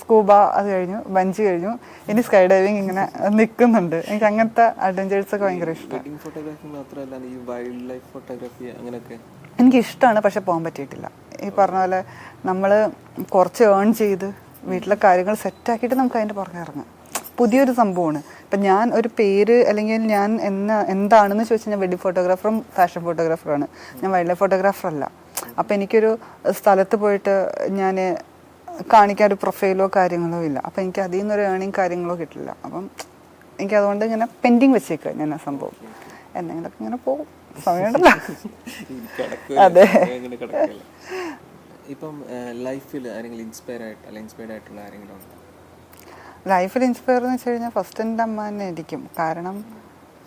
സ്കൂബ അത് കഴിഞ്ഞു ബഞ്ച് കഴിഞ്ഞു. ഇനി സ്കൈ ഡൈവിങ് ഇങ്ങനെ നിൽക്കുന്നുണ്ട് എനിക്ക് അങ്ങനത്തെ അഡ്വഞ്ചേഴ്സ് ഒക്കെ ഭയങ്കര ഇഷ്ടമാണ് എനിക്കിഷ്ടമാണ് ഫോട്ടോഗ്രാഫി മാത്രമല്ല ഈ വൈൽഡ് ലൈഫ് ഫോട്ടോഗ്രാഫി അങ്ങനെയൊക്കെ? എനിക്ക് ഇഷ്ടമാണ് പക്ഷെ പോകാൻ പറ്റിയിട്ടില്ല. ഈ പറഞ്ഞ പോലെ നമ്മൾ കുറച്ച് ഏൺ ചെയ്ത് വീട്ടിലെ കാര്യങ്ങൾ സെറ്റാക്കിയിട്ട് നമുക്ക് അതിന്റെ പുറകെ ഇറങ്ങാം. പുതിയൊരു സംഭവമാണ്. ഇപ്പം ഞാൻ ഒരു പേര് അല്ലെങ്കിൽ ഞാൻ എന്ന എന്താണെന്ന് ചോദിച്ചാൽ ഞാൻ വെഡിങ് ഫോട്ടോഗ്രാഫറും ഫാഷൻ ഫോട്ടോഗ്രാഫറുമാണ് ഞാൻ വൈൽഡ് ലൈഫ് ഫോട്ടോഗ്രാഫർ അല്ല. അപ്പം എനിക്കൊരു സ്ഥലത്ത് പോയിട്ട് ഞാൻ കാണിക്കാൻ ഒരു പ്രൊഫൈലോ കാര്യങ്ങളോ ഇല്ല. അപ്പം എനിക്ക് അതിൽ നിന്നൊരു ഏണിങ് കാര്യങ്ങളോ കിട്ടില്ല. അപ്പം എനിക്ക് അതുകൊണ്ട് ഇങ്ങനെ പെൻഡിങ് വെച്ചേക്കുക ഞാൻ ആ സംഭവം. എന്തെങ്കിലുമൊക്കെ ഇങ്ങനെ പോകും. സമയമുണ്ടല്ലോ. അതെ. ഇപ്പം ലൈഫിൽ ആരെങ്കിലും ഇൻസ്പയർ ആയിട്ട് അല്ലെങ്കിൽ ഇൻസ്പയർഡ് ആയിട്ടുള്ള ആരെങ്കിലും ഉണ്ടോ? ലൈഫിൽ ഇൻസ്പയർ എന്ന് വെച്ച് കഴിഞ്ഞാൽ ഫസ്റ്റ് എന്റെ അമ്മ തന്നെ ആയിരിക്കും. കാരണം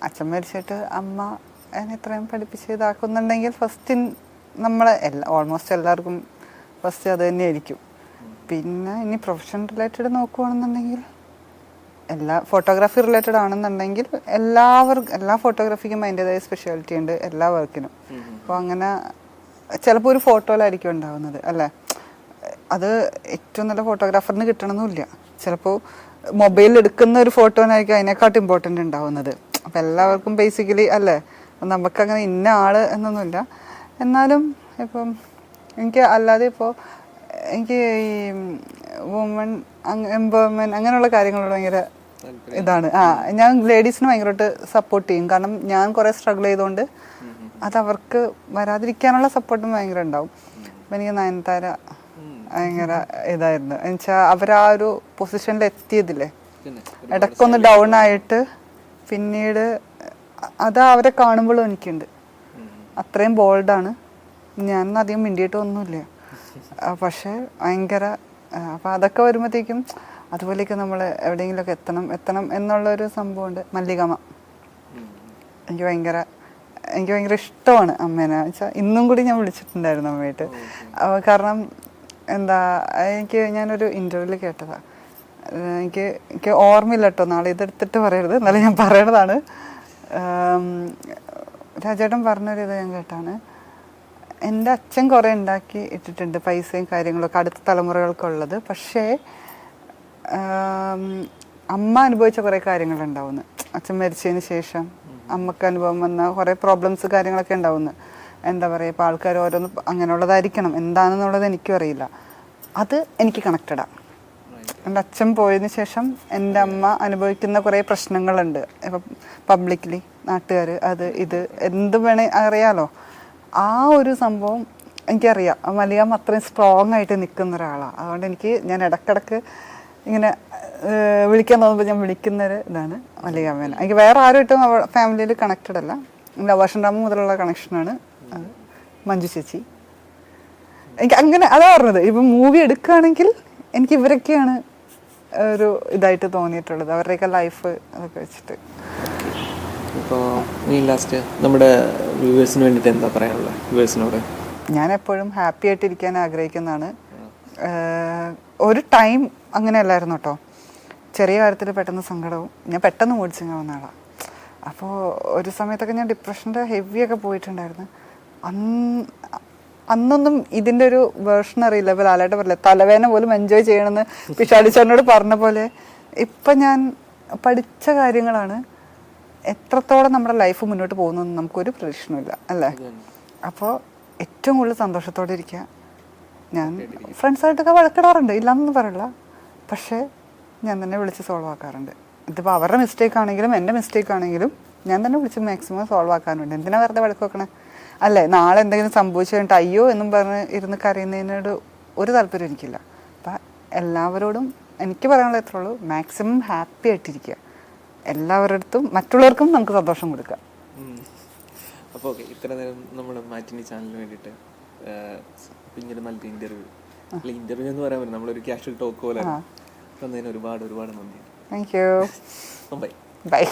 അച്ഛൻ മരിച്ചിട്ട് അമ്മ എന്നെ ഇത്രയും പഠിപ്പിച്ച് ഇതാക്കുന്നുണ്ടെങ്കിൽ ഫസ്റ്റ് നമ്മളെ എല്ലാ ഓൾമോസ്റ്റ് എല്ലാവർക്കും ഫസ്റ്റ് അത് തന്നെയായിരിക്കും പിന്നെ ഇനി പ്രൊഫഷൻ റിലേറ്റഡ് നോക്കുകയാണെന്നുണ്ടെങ്കിൽ എല്ലാ ഫോട്ടോഗ്രാഫി റിലേറ്റഡ് ആണെന്നുണ്ടെങ്കിൽ എല്ലാവർക്കും എല്ലാ ഫോട്ടോഗ്രാഫിക്കും അതിന്റെതായ സ്പെഷ്യാലിറ്റി ഉണ്ട് എല്ലാ വർക്കിനും അപ്പോൾ അങ്ങനെ ചിലപ്പോൾ ഒരു ഫോട്ടോയിലായിരിക്കും ഉണ്ടാവുന്നത് അല്ലേ? അത് ഏറ്റവും നല്ല ഫോട്ടോഗ്രാഫറിന് കിട്ടണമെന്നില്ല ചിലപ്പോൾ മൊബൈലിൽ എടുക്കുന്ന ഒരു ഫോട്ടോനായിരിക്കും അതിനെക്കാട്ടും ഇമ്പോർട്ടന്റ് ഉണ്ടാവുന്നത്. അപ്പം എല്ലാവർക്കും ബേസിക്കലി അല്ലേ? നമുക്കങ്ങനെ ഇന്ന ആൾ എന്നൊന്നുമില്ല. എന്നാലും ഇപ്പം എനിക്ക് അല്ലാതെ ഇപ്പോൾ എനിക്ക് ഈ വുമൺ എംപവർമെന്റ് അങ്ങനെയുള്ള കാര്യങ്ങളോട് ഭയങ്കര ഇതാണ്. ആ ഞാൻ ലേഡീസിന് ഭയങ്കരമായിട്ട് സപ്പോർട്ട് ചെയ്യും. കാരണം ഞാൻ കുറേ സ്ട്രഗിൾ ചെയ്തുകൊണ്ട് അത് അവർക്ക് വരാതിരിക്കാനുള്ള സപ്പോർട്ടും ഭയങ്കര ഉണ്ടാവും. അപ്പം എനിക്ക് നയൻതാര ഭയങ്കര ഇതായിരുന്നു. എന്നുവെച്ചാൽ അവർ ആ ഒരു പൊസിഷനിൽ എത്തിയതില്ലേ? ഇടക്കൊന്ന് ഡൗൺ ആയിട്ട് പിന്നീട് അത് അവരെ കാണുമ്പോഴും എനിക്കുണ്ട്. അത്രയും ബോൾഡാണ് ഞാൻ അധികം മിണ്ടിയിട്ടൊന്നുമില്ല പക്ഷേ ഭയങ്കര അപ്പം അതൊക്കെ വരുമ്പോഴത്തേക്കും അതുപോലെയൊക്കെ നമ്മൾ എവിടെയെങ്കിലുമൊക്കെ എത്തണം എത്തണം എന്നുള്ളൊരു സംഭവമുണ്ട്. മല്ലികമ. എനിക്ക് ഭയങ്കര എനിക്ക് ഭയങ്കര ഇഷ്ടമാണ് അമ്മേനെ. വെച്ചാൽ ഇന്നും കൂടി ഞാൻ വിളിച്ചിട്ടുണ്ടായിരുന്നു അമ്മയായിട്ട്. കാരണം എന്താ എനിക്ക് ഞാനൊരു ഇന്റർവ്യൂവിൽ കേട്ടതാ. എനിക്ക് എനിക്ക് ഓർമ്മയില്ല കേട്ടോ നാളെ ഇതെടുത്തിട്ട് പറയരുത്. എന്നാലും ഞാൻ പറയണതാണ്. രാജേട്ടൻ പറഞ്ഞൊരു ഇത് ഞാൻ കേട്ടാണ്. എന്റെ അച്ഛൻ കുറേ ഉണ്ടാക്കി ഇട്ടിട്ടുണ്ട് പൈസയും കാര്യങ്ങളൊക്കെ അടുത്ത തലമുറകൾക്കുള്ളത്. പക്ഷേ അമ്മ അനുഭവിച്ച കുറേ കാര്യങ്ങളുണ്ടാവുന്നു. അച്ഛൻ മരിച്ചതിന് ശേഷം അമ്മയ്ക്ക് അനുഭവം വന്ന കുറേ പ്രോബ്ലംസ് കാര്യങ്ങളൊക്കെ ഉണ്ടാവുന്നു. എന്താ പറയുക ഇപ്പോൾ ആൾക്കാർ ഓരോന്ന് അങ്ങനെയുള്ളതായിരിക്കണം. എന്താണെന്നുള്ളത് എനിക്കും അറിയില്ല. അത് എനിക്ക് കണക്റ്റഡാണ് എന്റെ അച്ഛൻ പോയതിന് ശേഷം എന്റെ അമ്മ അനുഭവിക്കുന്ന കുറേ പ്രശ്നങ്ങളുണ്ട്. ഇപ്പം പബ്ലിക്കലി നാട്ടുകാർ അത് ഇത് എന്ത് വേണേ അറിയാലോ. ആ ഒരു സംഭവം എനിക്കറിയാം. മലയാളം അത്രയും സ്ട്രോങ് ആയിട്ട് നിൽക്കുന്ന ഒരാളാണ് അതുകൊണ്ട് എനിക്ക് ഞാൻ ഇടക്കിടക്ക് ഇങ്ങനെ വിളിക്കാൻ തോന്നുമ്പോൾ ഞാൻ വിളിക്കുന്നൊരു ഇതാണ് മല്ലികാമേന. എനിക്ക് വേറെ ആരുമായിട്ടും ഫാമിലിയിൽ കണക്റ്റഡ് അല്ല. എന്റെ ഡാം മുതലുള്ള കണക്ഷനാണ് അത്. മഞ്ജു ചേച്ചി. എനിക്ക് അങ്ങനെ അതാ പറഞ്ഞത്. ഇപ്പം മൂവി എടുക്കുകയാണെങ്കിൽ എനിക്ക് ഇവരൊക്കെയാണ് ഒരു ഇതായിട്ട് തോന്നിയിട്ടുള്ളത്. അവരുടെയൊക്കെ ലൈഫ് അതൊക്കെ വെച്ചിട്ട്. ഇപ്പോൾ ഈ ലാസ്റ്റ് നമ്മുടെ വ്യൂവേഴ്സിന് വേണ്ടിയിട്ട് എന്താ പറയാനുള്ളത്? വ്യൂവേഴ്സിനോട് ഞാൻ എപ്പോഴും ഹാപ്പി ആയിട്ടിരിക്കാൻ ആഗ്രഹിക്കുന്നതാണ്. ഒരു ടൈം അങ്ങനെയല്ലായിരുന്നു കേട്ടോ. ചെറിയ കാര്യത്തിൽ പെട്ടെന്ന് സങ്കടവും. ഞാൻ പെട്ടെന്ന് മൂടിച്ചിങ്ങാവുന്ന ആളാണ് അപ്പോൾ ഒരു സമയത്തൊക്കെ ഞാൻ ഡിപ്രഷന്റെ ഹെവിയൊക്കെ പോയിട്ടുണ്ടായിരുന്നു. അന്ന് അന്നൊന്നും ഇതിന്റെ ഒരു വേർഷൻ അറിയില്ല ഇപ്പോൾ ലാലേട്ടൻ പറയില്ല തലവേദന പോലും എൻജോയ് ചെയ്യണമെന്ന് പിഷാടിച്ചേട്ടനോട് പറഞ്ഞ പോലെ ഇപ്പം ഞാൻ പഠിച്ച കാര്യങ്ങളാണ് എത്രത്തോളം നമ്മുടെ ലൈഫ് മുന്നോട്ട് പോകുന്നതെന്ന് നമുക്കൊരു പ്രതീക്ഷണമില്ല അല്ലേ? അപ്പോൾ ഏറ്റവും കൂടുതൽ സന്തോഷത്തോടെ ഇരിക്കുക. ഞാൻ ഫ്രണ്ട്സായിട്ടൊക്കെ വഴക്കിടാറുണ്ട് ഇല്ലയെന്നൊന്നും പറയില്ല. പക്ഷേ ഞാൻ തന്നെ വിളിച്ച് സോൾവ് ആക്കാറുണ്ട്. ഇതിപ്പോൾ അവരുടെ മിസ്റ്റേക്ക് ആണെങ്കിലും എന്റെ മിസ്റ്റേക്ക് ആണെങ്കിലും ഞാൻ തന്നെ വിളിച്ച് മാക്സിമം സോൾവ് ആക്കാറുണ്ട്. എന്തിനാ വെറുതെ വഴക്ക് വെക്കണേ? അല്ലേ? നാളെ എന്തെങ്കിലും സംഭവിച്ചു കഴിഞ്ഞിട്ട് അയ്യോ എന്നും പറഞ്ഞ് ഇരുന്ന് കരയുന്നതിനോട് ഒരു താല്പര്യം എനിക്കില്ല. അപ്പം എല്ലാവരോടും എനിക്ക് പറയാനുള്ള എത്ര ഉള്ളൂ. മാക്സിമം ഹാപ്പി ആയിട്ടിരിക്കുക. എല്ലാവരുടെ അടുത്തും മറ്റുള്ളവർക്കും നമുക്ക് സന്തോഷം കൊടുക്കുക. അപ്പോൾ ഓക്കെ ഇത്ര നേരം നമ്മൾ മാറ്റിനി ചാനലിന് വേണ്ടിയിട്ട് പിന്നീട് നൽകിയ ഇന്റർവ്യൂ അല്ല ഇന്റർവ്യൂ എന്ന് പറയാൻ പറ്റും നമ്മളൊരു ക്യാഷ്വൽ ടോക്ക് പോലെ തന്നതിന് ഒരുപാട് ഒരുപാട് നന്ദി. Thank you bye bye